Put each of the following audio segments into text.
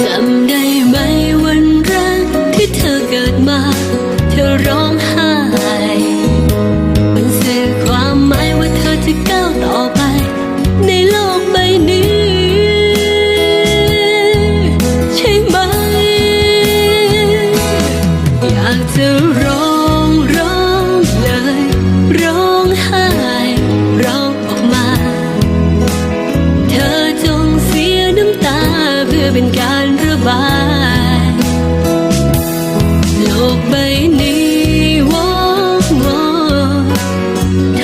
จำได้ไหมวันแรกที่เธอเกิดมา เธอร้องไห้ มันสื่อความหมายว่าเธอจะก้าวต่อไป ในโลกใบนี้ ใช่ไหม อยากจะร้องร้อง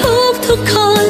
ทุกทุกคน